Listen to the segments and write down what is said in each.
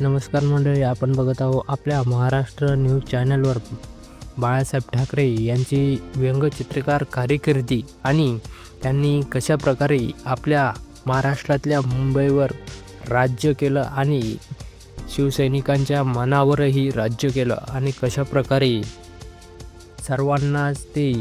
नमस्कार मंडळी आपण बघत आहोत आपल्या महाराष्ट्र न्यूज चॅनलवर. बाळासाहेब ठाकरे यांची व्यंगचित्रकार कार्यकिर्दी आणि त्यांनी कशा प्रकारे आपल्या महाराष्ट्रातल्या मुंबईवर राज्य केलं आणि शिवसैनिकांच्या मनावरही राज्य केलं आणि कशा प्रकारे सर्वांनाच ते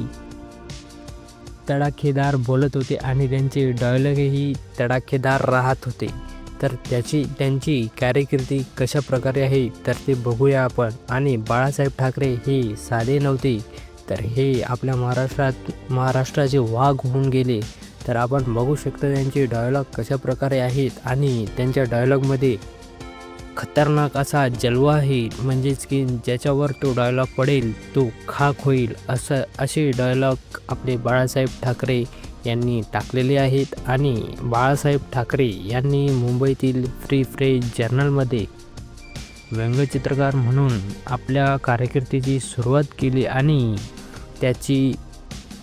तडाखेदार बोलत होते आणि त्यांचे डायलॉगही तडाखेदार राहत होते. तर त्याची त्यांची कारकिर्दी कशा प्रकारे आहे तर ते बघूया आपण. आणि बाळासाहेब ठाकरे हे साधे नव्हते तर हे आपल्या महाराष्ट्रात महाराष्ट्राचे वाघ होऊन गेले. तर आपण बघू शकतो त्यांचे डायलॉग कशा प्रकारे आहेत आणि त्यांच्या डायलॉगमध्ये खतरनाक असा जलवा आहे. म्हणजेच की ज्याच्यावर तो डायलॉग पडेल तो खाक होईल असं असे डायलॉग आपले बाळासाहेब ठाकरे यांनी टाकलेले आहेत आणि बाळासाहेब ठाकरे यांनी मुंबईतील फ्री फ्रेज जर्नलमध्ये व्यंगचित्रकार म्हणून आपल्या कारकिर्दीची सुरुवात केली आणि त्याची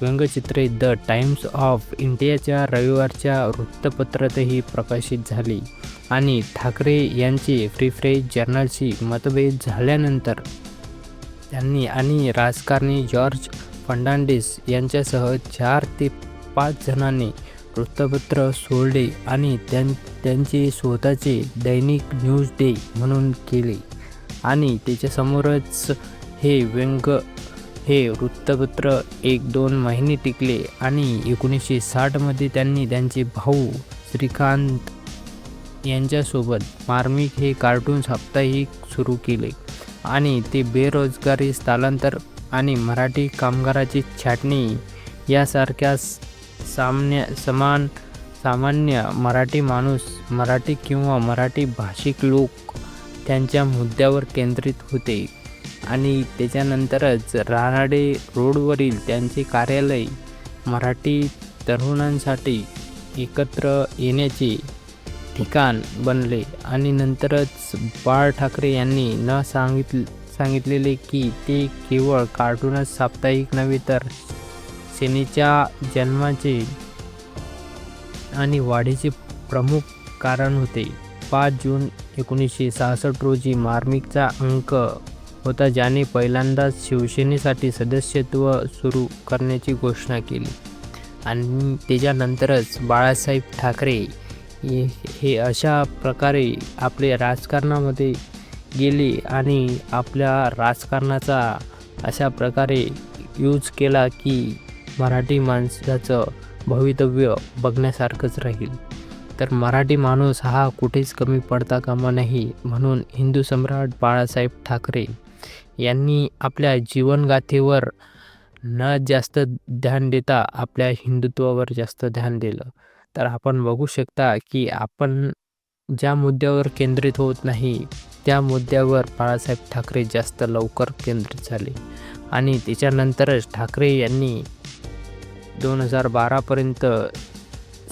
व्यंगचित्रे द टाइम्स ऑफ इंडियाच्या रविवारच्या वृत्तपत्रातही प्रकाशित झाली आणि ठाकरे यांचे फ्री फ्रेज जर्नलशी मतभेद झाल्यानंतर त्यांनी आणि राजकारणी जॉर्ज फर्नांडिस यांच्यासह चार ते पाच जणांनी वृत्तपत्र सोडले आणि त्यां त्यांचे स्वतःचे दैनिक न्यूज डे म्हणून केले. आणि त्याच्यासमोरच हे व्यंग हे वृत्तपत्र एक दोन महिने टिकले आणि एकोणीसशे साठमध्ये त्यांनी त्यांचे भाऊ श्रीकांत यांच्यासोबत मार्मिक हे कार्टून साप्ताहिक सुरू केले. आणि ते बेरोजगारी स्थलांतर आणि मराठी कामगाराची छाटणी यासारख्या सामन्य समान सामान्य मराठी माणूस मराठी किंवा मराठी भाषिक लोक त्यांच्या मुद्द्यावर केंद्रित होते. आणि त्याच्यानंतरच रानाडे रोडवरील त्यांचे कार्यालय मराठी तरुणांसाठी एकत्र येण्याचे ठिकाण बनले. आणि नंतरच बाळ ठाकरे यांनी न सांगितले सांगितलेले की ते केवळ कार्टूनच साप्ताहिक नव्हे तर सेनेच्या जन्माचे आणि वाढीचे प्रमुख कारण होते. पाच जून एकोणीसशे सहासष्ट रोजी मार्मिकचा अंक होता ज्याने पहिल्यांदाच शिवसेनेसाठी सदस्यत्व सुरू करण्याची घोषणा केली. आणि त्याच्यानंतरच बाळासाहेब ठाकरे हे हे अशा प्रकारे आपले राजकारणामध्ये गेले आणि आपल्या राजकारणाचा अशा प्रकारे यूज केला की मराठी माणसाचं भवितव्य बघण्यासारखंच राहील. तर मराठी माणूस हा कुठेच कमी पडता कामा नाही म्हणून हिंदू सम्राट बाळासाहेब ठाकरे यांनी आपल्या जीवनगाथेवर न जास्त ध्यान देता आपल्या हिंदुत्वावर जास्त ध्यान दिलं. तर आपण बघू शकता की आपण ज्या मुद्द्यावर केंद्रित होत नाही त्या मुद्द्यावर बाळासाहेब ठाकरे जास्त लवकर केंद्रित झाले. आणि त्याच्यानंतरच ठाकरे यांनी दोन हजार बारापर्यंत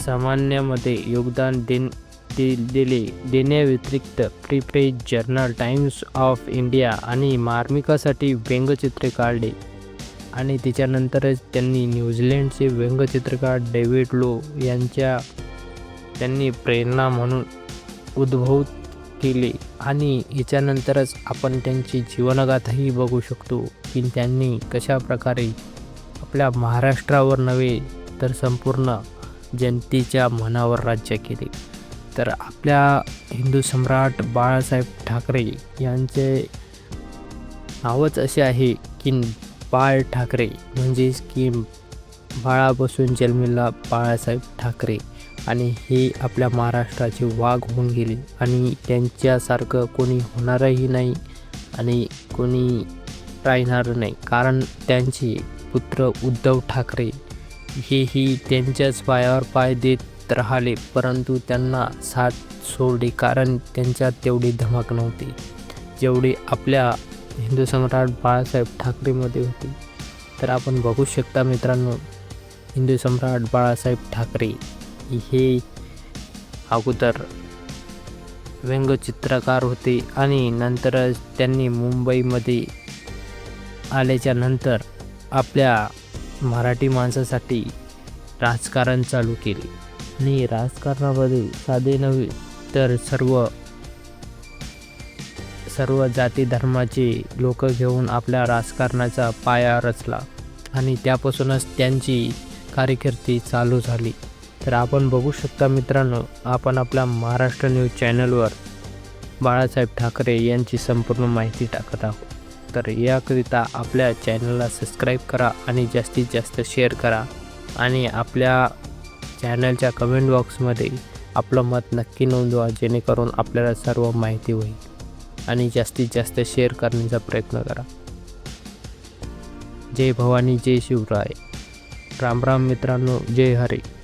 सामान्यमध्ये योगदान देन दे दिले. देण्याव्यतिरिक्त free press journal Times of India आणि मार्मिकासाठी व्यंगचित्रे काढले. आणि त्याच्यानंतरच त्यांनी न्यूझीलंडचे व्यंगचित्रकार डेव्हिड लो यांच्या त्यांनी प्रेरणा म्हणून उद्भवत केले. आणि याच्यानंतरच आपण त्यांची जीवनगाथाही बघू शकतो की त्यांनी कशा प्रकारे आपल्या महाराष्ट्रावर नव्हे तर संपूर्ण जनतेच्या मनावर राज्य केले. तर आपल्या हिंदू सम्राट बाळासाहेब ठाकरे यांचे नावच असे आहे की बाळ ठाकरे. म्हणजेच की बाळापासून जन्मेला बाळासाहेब ठाकरे. आणि हे आपल्या महाराष्ट्राचे वाघ होऊन गेले. आणि त्यांच्यासारखं कोणी होणारही नाही आणि कोणी राहणार नाही. कारण त्यांची पुत्र उद्धव ठाकरे. हेही त्यांच्याच पायावर पाय देत राहिले परंतु त्यांना साथ सोडली कारण त्यांच्यात तेवढी धमक नव्हती जेवढी आपल्या हिंदू सम्राट बाळासाहेब ठाकरेमध्ये होती. तर आपण बघू शकता मित्रांनो हिंदू सम्राट बाळासाहेब ठाकरे हे अगोदर व्यंगचित्रकार होते आणि नंतरच त्यांनी मुंबईमध्ये आल्याच्यानंतर आपल्या मराठी माणसासाठी राजकारण चालू केले. आणि राजकारणामध्ये साधे नव्हे तर सर्व सर्व जाती धर्माचे लोक घेऊन आपल्या राजकारणाचा पाया रचला. आणि त्यापासूनच त्यांची कारकिर्दी चालू झाली. तर आपण बघू शकता मित्रांनो आपण आपल्या महाराष्ट्र न्यूज चॅनलवर बाळासाहेब ठाकरे यांची संपूर्ण माहिती टाकत आहोत. तर याकरिता आपल्या चॅनलला सबस्क्राईब करा आणि जास्तीत जास्त शेअर करा. आणि आपल्या चॅनलच्या कमेंट बॉक्समध्ये आपलं मत नक्की नोंदवा जेणेकरून आपल्याला सर्व माहिती होईल. आणि जास्तीत जास्त शेअर करण्याचा प्रयत्न करा. जय भवानी जय शिवराय. राम राम मित्रांनो जय हरे.